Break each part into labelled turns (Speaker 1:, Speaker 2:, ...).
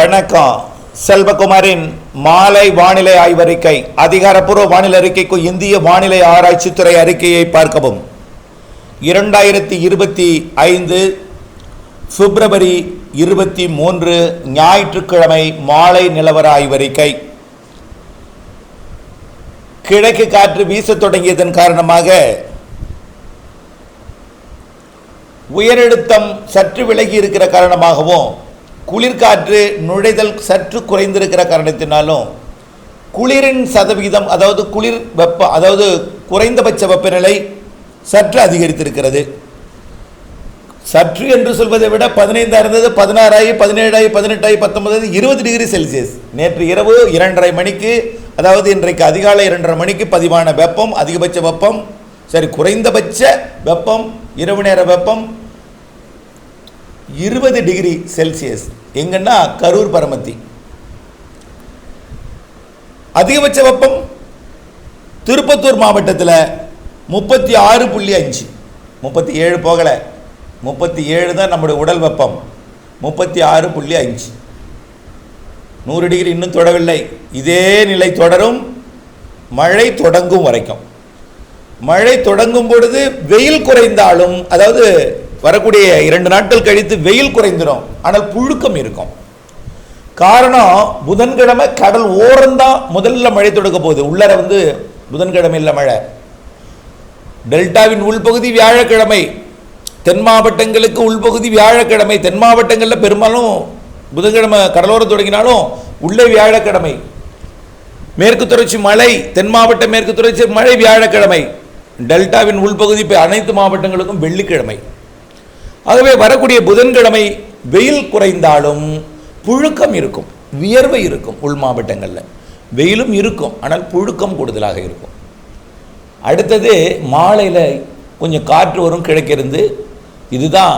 Speaker 1: வணக்கம். செல்வகுமாரின் மாலை வானிலை ஆய்வறிக்கை அதிகாரப்பூர்வ வானிலை அறிக்கைக்கு இந்திய வானிலை ஆராய்ச்சித்துறை அறிக்கையை பார்க்கவும். இரண்டாயிரத்தி இருபத்தி ஐந்து பிப்ரவரி இருபத்தி மூன்று ஞாயிற்றுக்கிழமை மாலை நிலவர ஆய்வறிக்கை. கிழக்கு காற்று வீசத் தொடங்கியதன் காரணமாக உயரழுத்தம் சற்று விலகி இருக்கிற காரணமாகவும் குளிர்காற்று நுழைதல் சற்று குறைந்திருக்கிற காரணத்தினாலும் குளிரின் சதவிகிதம் அதாவது குளிர் வெப்ப அதாவது குறைந்தபட்ச வெப்பநிலை சற்று அதிகரித்திருக்கிறது. சற்று என்று சொல்வதை விட பதினைந்தாக இருந்தது பதினாறாயி பதினேழாயி பதினெட்டாயி பத்தொன்பது இருபது டிகிரி செல்சியஸ். நேற்று இரவு இரண்டரை மணிக்கு அதாவது இன்றைக்கு அதிகாலை இரண்டரை மணிக்கு பதிவான வெப்பம் அதிகபட்ச வெப்பம் சரி குறைந்தபட்ச வெப்பம் இரவு நேர வெப்பம் இருபது டிகிரி செல்சியஸ். எங்கன்னா கரூர் பரமத்தி. அதிகபட்ச வெப்பம் திருப்பத்தூர் மாவட்டத்தில் முப்பத்தி ஆறு புள்ளி அஞ்சு. முப்பத்தி ஏழு போகலை. முப்பத்தி ஏழு தான் நம்முடைய உடல் வெப்பம். முப்பத்தி ஆறு புள்ளி அஞ்சு. நூறு டிகிரி இன்னும் தொடவில்லை. இதே நிலை தொடரும். மழை தொடங்கும் வரைக்கும். மழை தொடங்கும் பொழுது வெயில் குறைந்தாலும் அதாவது வரக்கூடிய இரண்டு நாட்கள் கழித்து வெயில் குறைந்துடும் ஆனால் புழுக்கம் இருக்கும். காரணம் புதன்கிழமை கடல் ஓரம்தான் முதல்ல மழை தொடக்க போகுது. உள்ளர வந்து புதன்கிழமை இல்லை மழை. டெல்டாவின் உள்பகுதி வியாழக்கிழமை தென் மாவட்டங்களுக்கு உள்பகுதி வியாழக்கிழமை தென் மாவட்டங்களில் பெரும்பாலும் புதன்கிழமை கடலோரம் தொடங்கினாலும் உள்ளே வியாழக்கிழமை. மேற்கு தொடர்ச்சி மழை தென் மாவட்ட மேற்கு தொடர்ச்சி மழை வியாழக்கிழமை. டெல்டாவின் உள்பகுதி இப்போ அனைத்து மாவட்டங்களுக்கும் வெள்ளிக்கிழமை. ஆகவே வரக்கூடிய புதன்கிழமை வெயில் குறைந்தாலும் புழுக்கம் இருக்கும் வியர்வை இருக்கும் உள் மாவட்டங்களில். வெயிலும் இருக்கும் ஆனால் புழுக்கம் கூடுதலாக இருக்கும். அடுத்தது மாலையில் கொஞ்சம் காற்று வரும் கிழக்கிருந்து இதுதான்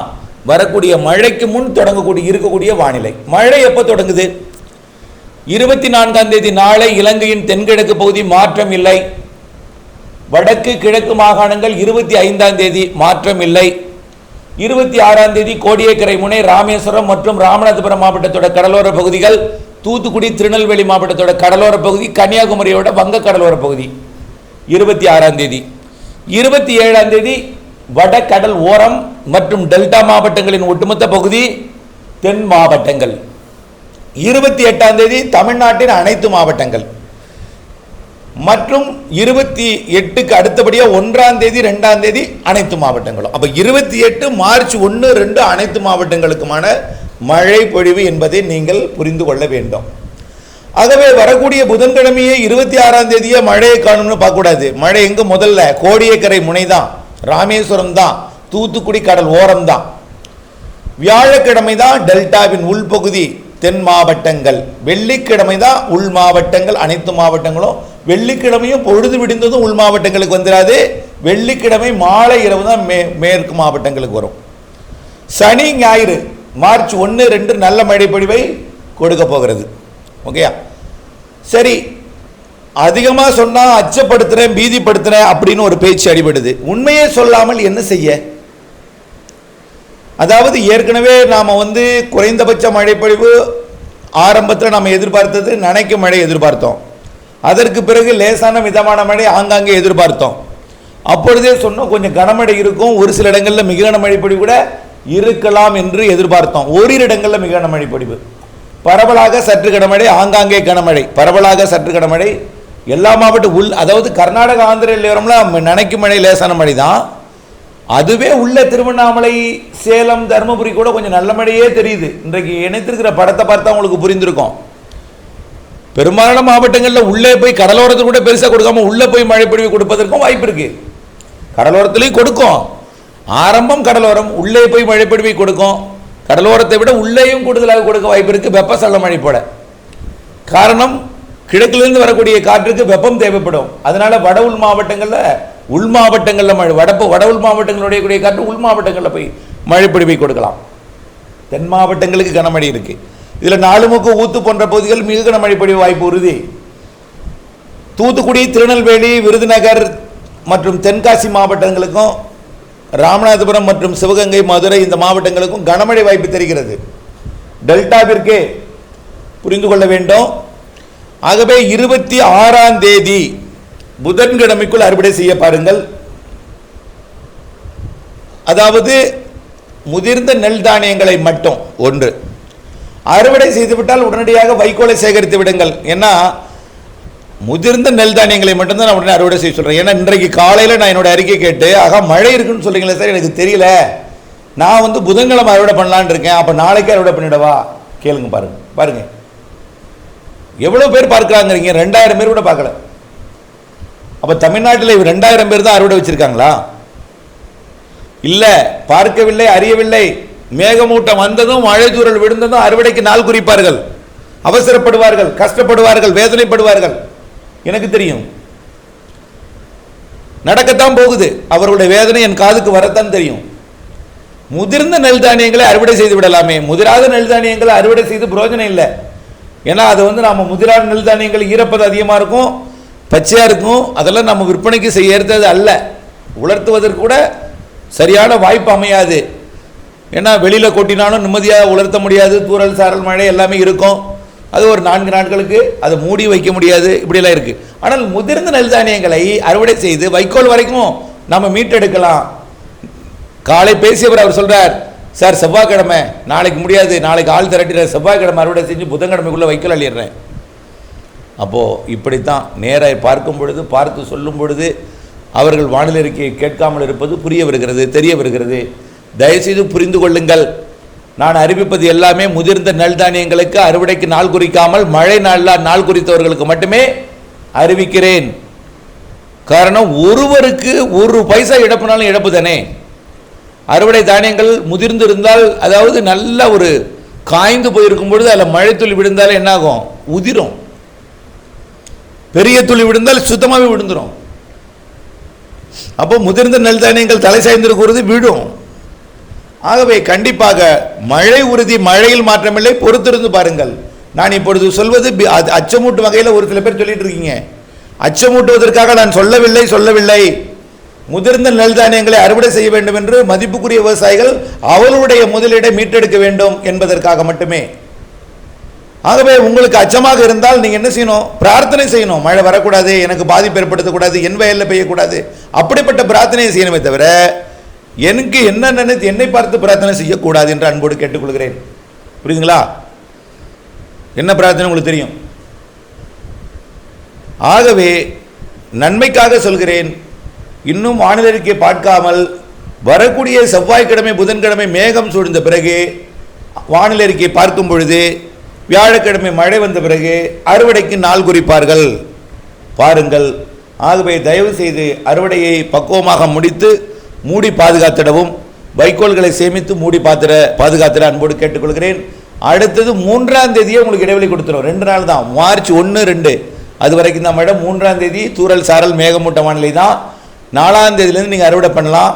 Speaker 1: வரக்கூடிய மழைக்கு முன் தொடங்கக்கூடிய இருக்கக்கூடிய வானிலை. மழை எப்போ தொடங்குது? இருபத்தி நான்காம் தேதி நாளை இலங்கையின் தென்கிழக்கு பகுதி மாற்றம் இல்லை. வடக்கு கிழக்கு மாகாணங்கள் இருபத்தி ஐந்தாம் தேதி மாற்றம் இல்லை. இருபத்தி ஆறாம் தேதி கோடியக்கரை முனை ராமேஸ்வரம் மற்றும் ராமநாதபுரம் மாவட்டத்தோட கடலோர பகுதிகள் தூத்துக்குடி திருநெல்வேலி மாவட்டத்தோட கடலோர பகுதி கன்னியாகுமரியோட வங்க கடலோர பகுதி. இருபத்தி ஆறாம் தேதி. இருபத்தி ஏழாம் தேதி வடகடல் ஓரம் மற்றும் டெல்டா மாவட்டங்களின் ஒட்டுமொத்த பகுதி தென் மாவட்டங்கள். இருபத்தி எட்டாம் தேதி தமிழ்நாட்டின் அனைத்து மாவட்டங்கள். மற்றும் இருபத்தி எட்டுக்கு அடுத்தபடியாக ஒன்றாம் தேதி ரெண்டாம் தேதி அனைத்து மாவட்டங்களும். அப்போ இருபத்தி எட்டு மார்ச் ஒன்று ரெண்டு அனைத்து மாவட்டங்களுக்குமான மழை பொழிவு என்பதை நீங்கள் புரிந்து கொள்ள வேண்டும். ஆகவே வரக்கூடிய புதன்கிழமையே இருபத்தி ஆறாம் தேதியே மழையை காணும்னு பார்க்கக்கூடாது. மழை எங்கே? முதல்ல கோடியக்கரை முனை தான். ராமேஸ்வரம் தான். தூத்துக்குடி கடல் ஓரம் தான் வியாழக்கிழமை தான் டெல்டாவின் உள்பகுதி தென் மாவட்டங்கள். வெள்ளிக்கிழமை தான் உள் மாவட்டங்கள் அனைத்து மாவட்டங்களும் வெள்ளிக்கிழமையும் பொழுது விடிந்ததும் உள் மாவட்டங்களுக்கு வந்துடாது வெள்ளிக்கிழமை மாலை இரவு தான் மே மேற்கு மாவட்டங்களுக்கு வரும். சனி ஞாயிறு மார்ச் ஒன்று ரெண்டு நல்ல மழை பொழிவை கொடுக்க போகிறது. ஓகேயா? சரி அதிகமாக சொன்னால் அச்சப்படுத்துகிறேன் பீதிப்படுத்துகிறேன் அப்படின்னு ஒரு பேச்சு அடிபடுது. உண்மையே சொல்லாமல் என்ன செய்ய? அதாவது ஏற்கனவே நாம் வந்து குறைந்தபட்ச மழைப்பொழிவு ஆரம்பத்தில் நாம் எதிர்பார்த்தது நனைக்கும் மழை எதிர்பார்த்தோம். அதற்கு பிறகு லேசான மிதமான மழை ஆங்காங்கே எதிர்பார்த்தோம். அப்பொழுதே சொன்னோம் கொஞ்சம் கனமழை இருக்கும் ஒரு சில இடங்களில் மிக மழைப்பொழிவு கூட இருக்கலாம் என்று எதிர்பார்த்தோம். ஓரிரு இடங்களில் மிக மழைப்பொழிவு. பரவலாக சற்று கனமழை ஆங்காங்கே கனமழை. பரவலாக சற்று கனமழை. எல்லா மாவட்ட உள் அதாவது கர்நாடக ஆந்திர எல்லையோரம்லாம் நனைக்கும் மழை லேசான மழை தான் அதுவே உள்ள திருவண்ணாமலை சேலம் தருமபுரி கூட கொஞ்சம் நல்ல மழையே தெரியுது. இன்றைக்கு இணைத்திருக்கிற படத்தை பார்த்தா உங்களுக்கு புரிந்திருக்கும். பெரும்பாலான மாவட்டங்களில் உள்ளே போய் கடலோரத்தில் கூட பெருசாக கொடுக்காம உள்ளே போய் மழை பொழிவு கொடுப்பதற்கும் வாய்ப்பு இருக்கு. கடலோரத்துலேயும் கொடுக்கும். ஆரம்பம் கடலோரம் உள்ளே போய் மழை பொழிவை கொடுக்கும். கடலோரத்தை விட உள்ளேயும் கூடுதலாக கொடுக்க வாய்ப்பு இருக்கு. வெப்பசலன மழை போட காரணம் கிழக்கிலிருந்து வரக்கூடிய காற்றுக்கு வெப்பம் தேவைப்படும். அதனால வட உள் மாவட்டங்களில் உள் மாவட்டங்களில் மழை வடப்பு வட உள் மாவட்டங்களுடைய கூடிய காற்று உள் மாவட்டங்களில் போய் மழை கொடுக்கலாம். தென் மாவட்டங்களுக்கு கனமழை இருக்கு. இதில் நாலுமுக்கு ஊத்து போன்ற பகுதிகள் மிக கனமழை பொழிவு வாய்ப்பு உறுதி. தூத்துக்குடி திருநெல்வேலி விருதுநகர் மற்றும் தென்காசி மாவட்டங்களுக்கும் ராமநாதபுரம் மற்றும் சிவகங்கை மதுரை இந்த மாவட்டங்களுக்கும் கனமழை வாய்ப்பு தெரிகிறது. டெல்டாவிற்கு புரிந்து கொள்ள வேண்டும். ஆகவே இருபத்தி ஆறாம் தேதி புதன்கிழமைக்குள் அறுவடை செய்ய பாருங்கள். அதாவது முதிர்ந்த நெல் தானியங்களை மட்டும் ஒன்று. அறுவடை செய்துவிட்டால் உடனடியாக வைக்கோலை சேகரித்து விடுங்கள். ஏன்னா முதிர்ந்த நெல் தானியங்களை மட்டும்தான் நான் உடனே அறுவடை செய்ய சொல்கிறேன் ஏன்னா இன்றைக்கு காலையில் நான் என்னோட அறிக்கை கேட்டு ஆகா மழை இருக்குன்னு சொல்கிறீங்களே சார் எனக்கு தெரியல. நான் வந்து புதன்கிழமை அறுவடை பண்ணலான்னு இருக்கேன். அப்போ நாளைக்கே அறுவடை பண்ணிடவா? கேளுங்க பாருங்க. பாருங்க. எவ்வளோ பேர் பார்க்குறாங்கிறீங்க ரெண்டாயிரம் பேர் கூட பார்க்கல. அப்போ தமிழ்நாட்டில் ரெண்டாயிரம் பேர் தான் அறுவடை வச்சுருக்காங்களா? இல்லை பார்க்கவில்லை அறியவில்லை. மேகமூட்டம் வந்ததும் மழைச்சூரல் விழுந்ததும் அறுவடைக்கு நாள் குறிப்பார்கள். அவசரப்படுவார்கள் கஷ்டப்படுவார்கள் வேதனைப்படுவார்கள். எனக்கு தெரியும். நடக்கத்தான் போகுது. அவர்களுடைய வேதனை என் காதுக்கு வரத்தான் தெரியும். முதிர்ந்த நெல் தானியங்களை அறுவடை செய்து விடலாமே. முதிராத நெல் தானியங்களை அறுவடை செய்து பிரயோஜனம் இல்லை. ஏன்னா அது வந்து நாம் முதிராத நெல் தானியங்கள் ஈரப்பதம் அதிகமாக இருக்கும். பச்சையாக இருக்கும் அதெல்லாம் நம்ம விற்பனைக்கு செய்ய ஏற்றது அல்ல. உலர்த்துவதற்கு கூட சரியான வாய்ப்பு அமையாது. ஏன்னா வெளியில் கொட்டினாலும் நிம்மதியாக உலர்த்த முடியாது. தூறல் சாரல் மழை எல்லாமே இருக்கும். அது ஒரு நான்கு நாட்களுக்கு அதை மூடி வைக்க முடியாது. இப்படியெல்லாம் இருக்குது ஆனால் முதிர்ந்த நெல் தானியங்களை அறுவடை செய்து வைக்கோல் வரைக்கும் நம்ம மீட்டெடுக்கலாம். காலை பேசியவர் அவர் சொல்கிறார் சார் செவ்வாய்க்கிழமை நாளைக்கு முடியாது. நாளைக்கு ஆள் திரட்டிற செவ்வாய்க்கிழமை அறுவடை செஞ்சு புதன்கிழமைக்குள்ளே வைக்கோல் அள்ளிடுறேன். அப்போது இப்படித்தான் நேராக பார்க்கும் பொழுது பார்த்து சொல்லும் பொழுது அவர்கள் வானிலை அறிக்கையை கேட்காமல் இருப்பது புரிய வருகிறது தெரிய வருகிறது. தயவுசெய்து புரிந்து கொள்ளுங்கள். நான் அறிவிப்பது எல்லாமே முதிர்ந்த நெல் தானியங்களுக்கு அறுவடைக்கு நாள் குறிக்காமல் மழை நாளில் நாள் குறித்தவர்களுக்கு மட்டுமே அறிவிக்கிறேன். காரணம் ஒருவருக்கு ஒரு பைசா இழப்புனாலும் இழப்பு தானே. அறுவடை தானியங்கள் முதிர்ந்து இருந்தால் அதாவது நல்ல ஒரு காய்ந்து போயிருக்கும் பொழுது அதில் மழை துளி விழுந்தாலும் என்னாகும்? உதிரும். பெரிய துளி விழுந்தால் சுத்தமாகவே விழுந்துடும் அப்போ முதிர்ந்த நெல் தானியங்கள் தலை சாய்ந்திருக்கிறது விழும். ஆகவே கண்டிப்பாக மழை உறுதி மழையில் மாற்றமில்லை பொறுத்திருந்து பாருங்கள். நான் இப்பொழுது சொல்வது அச்சமூட்டு அது அச்சமூட்டும் வகையில் ஒரு சில பேர் சொல்லிட்டு இருக்கீங்க. அச்சமூட்டுவதற்காக நான் சொல்லவில்லை சொல்லவில்லை. முதிர்ந்த நெல் தானியங்களை அறுவடை செய்ய வேண்டும் என்று மதிப்புக்குரிய விவசாயிகள் அவர்களுடைய முதலீடை மீட்டெடுக்க வேண்டும் என்பதற்காக மட்டுமே. ஆகவே உங்களுக்கு அச்சமாக இருந்தால் நீங்கள் என்ன செய்யணும்? பிரார்த்தனை செய்யணும். மழை வரக்கூடாது எனக்கு பாதிப்பு ஏற்படுத்தக்கூடாது என் வயலில் பெய்யக்கூடாது. அப்படிப்பட்ட பிரார்த்தனையை செய்யணுமே தவிர எனக்கு என்ன நினைத்து என்னை பார்த்து பிரார்த்தனை செய்யக்கூடாது என்று அன்போடு கேட்டுக்கொள்கிறேன். புரியுதுங்களா? என்ன பிரார்த்தனை உங்களுக்கு தெரியும்? ஆகவே நன்மைக்காக சொல்கிறேன். இன்னும் வானிலை பார்க்காமல் வரக்கூடிய செவ்வாய்க்கிழமை புதன்கிழமை மேகம் சூழ்ந்த பிறகு வானிலை அறிக்கையை பார்க்கும் பொழுது வியாழக்கிழமை மழை வந்த பிறகு அறுவடைக்கு நாள் குறிப்பார்கள். பாருங்கள் ஆகவே தயவு செய்து அறுவடையை பக்குவமாக முடித்து மூடி பாதுகாத்திடவும் வைக்கோல்களை சேமித்து மூடி பாத்திர பாதுகாத்திட அன்போடு கேட்டுக்கொள்கிறேன். அடுத்தது மூன்றாம் தேதியே உங்களுக்கு இடைவெளி கொடுத்துரும். ரெண்டு நாள் தான். மார்ச் ஒன்று ரெண்டு. அது வரைக்கும் தான் மேடம். மூன்றாம் தேதி தூரல் சாரல் மேகமூட்ட வானிலை தான். நாலாம் தேதியிலேருந்து நீங்கள் அறுவடை பண்ணலாம்.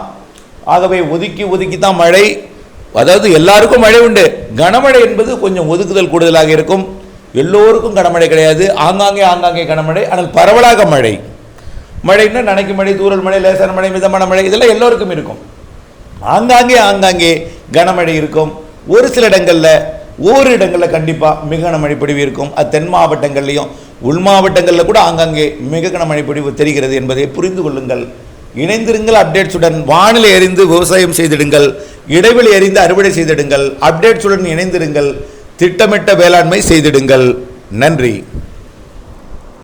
Speaker 1: ஆகவே ஒதுக்கி ஒதுக்கி தான் மழை. அதாவது எல்லாருக்கும் மழை உண்டு. கனமழை என்பது கொஞ்சம் ஒதுக்குதல் கூடுதலாக இருக்கும். எல்லோருக்கும் கனமழை கிடையாது. ஆங்காங்கே ஆங்காங்கே கனமழை ஆனால் பரவலாக மழை. மழைன்னா நனைக்கு மழை தூரல் மழை லேசான மழை மிதமான மழை இதெல்லாம் எல்லோருக்கும் இருக்கும். ஆங்காங்கே ஆங்காங்கே கனமழை இருக்கும். ஒரு சில இடங்களில் ஓரிரு இடங்களில் கண்டிப்பாக மிக கனமழை பொழிவு இருக்கும். அது தென் மாவட்டங்கள்லேயும். உள் மாவட்டங்களில் கூட ஆங்காங்கே மிக கனமழை பொழிவு தெரிகிறது என்பதை புரிந்து கொள்ளுங்கள். இணைந்திருங்கள் அப்டேட்ஸுடன். வானிலை அறிந்து விவசாயம் செய்திடுங்கள். இடைவெளி அறிந்து அறுவடை செய்திடுங்கள். அப்டேட்ஸுடன் இணைந்திருங்கள். திட்டமிட்ட வேளாண்மை செய்திடுங்கள். நன்றி.